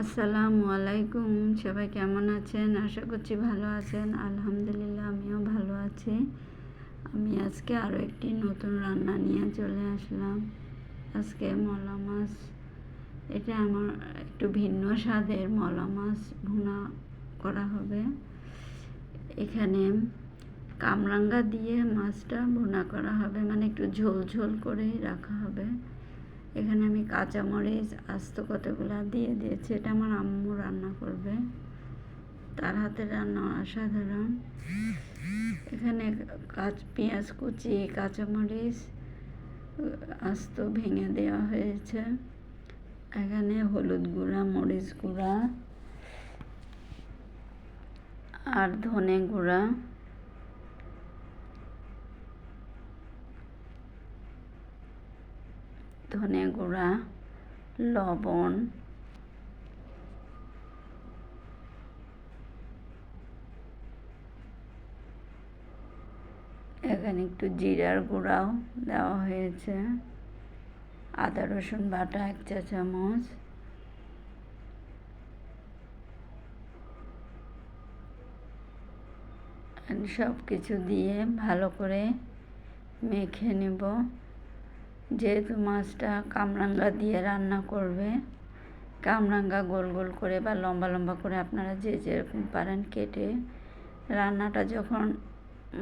আসসালামু আলাইকুম, সবাই কেমন আছেন? আশা করছি ভালো আছেন। আলহামদুলিল্লাহ, আমিও ভালো আছি। আমি আজকে আরও একটি নতুন রান্না নিয়ে চলে আসলাম। আজকে মলা মাছ। এটা আমার একটু ভিন্ন স্বাদের মলা মাছ ভুনা করা হবে। এখানে কামরাঙ্গা দিয়ে মাছটা ভুনা করা হবে। মানে একটু ঝোল ঝোল করেই রাখা হবে। এখানে আমি কাঁচামরিচ, আস্ত কতগুলো দিয়ে দিয়েছি। এটা আমার আম্মু রান্না করবে। তার হাতে রান্না অসাধারণ। এখানে কাঁচ, পেঁয়াজ কুচি, কাঁচামরিচ, আস্ত ভেঙে দেওয়া হয়েছে। এখানে হলুদ গুঁড়া, মরিচ গুঁড়া আর ধনে গুঁড়া। ধনে গুঁড়া, লবণ, এখানে একটু জিরার গুঁড়াও দেওয়া হয়েছে, আদা, রসুন বাটা, এক চা চামচ। সব কিছু দিয়ে ভালো করে মেখে নেব। যেহেতু মাছটা কামরাঙ্গা দিয়ে রান্না করবে, কামরাঙ্গা গোল গোল করে বা লম্বা লম্বা করে আপনারা যে যেরকম পারেন কেটে রান্নাটা যখন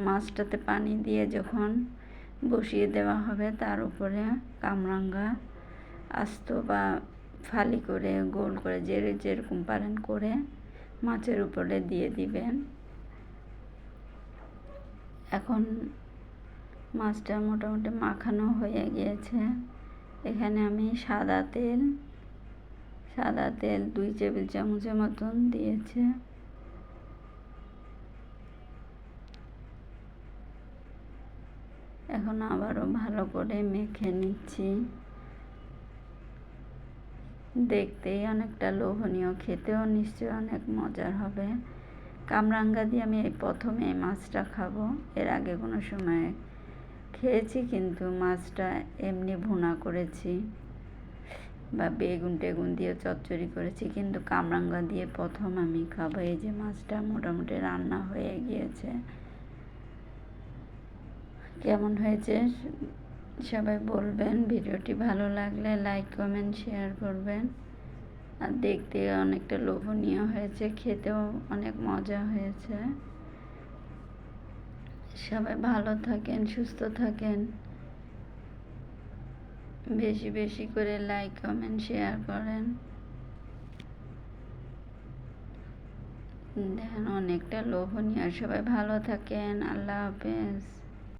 মাছটাতে পানি দিয়ে যখন বসিয়ে দেওয়া হবে, তার উপরে কামরাঙ্গা আস্ত বা ফালি করে গোল করে যে যেরকম পারেন করে মাছের উপরে দিয়ে দিবেন। এখন মাছটা মোটামুটি মাখানো হয়ে গিয়েছে। এখানে আমি সাদা তেল সাদা তেল দুই টেবিল চামচের মতন দিয়েছে। এখন আবারও ভালো করে মেখে নিচ্ছি। দেখতেই অনেকটা লোভনীয়, খেতেও নিশ্চয়ই অনেক মজার হবে। কামরাঙ্গা দিয়ে আমি এই প্রথমে এই মাছটা খাব। এর আগে কোনো সময় খেয়েছি, কিন্তু মাছটা এমনি ভুনা করেছি বা বেগুন টেগুন দিয়ে চচ্চড়ি করেছি, কিন্তু কামরাঙ্গা দিয়ে প্রথম আমি খাব। এই যে মাছটা মোটামুটি রান্না হয়ে গিয়েছে। কেমন হয়েছে? সবাই বলবেন। ভিডিওটি ভালো লাগলে লাইক কমেন্ট শেয়ার করবেন। আর দেখতে অনেকটা লোভনীয় হয়েছে, খেতেও অনেক মজা হয়েছে। সবাই ভালো থাকেন, সুস্থ থাকেন। বেশি বেশি করে লাইক কমেন্ট শেয়ার করেন। দেখেন অনেকটা লোভনীয়। সবাই ভালো থাকেন। আল্লাহ হাফেজ।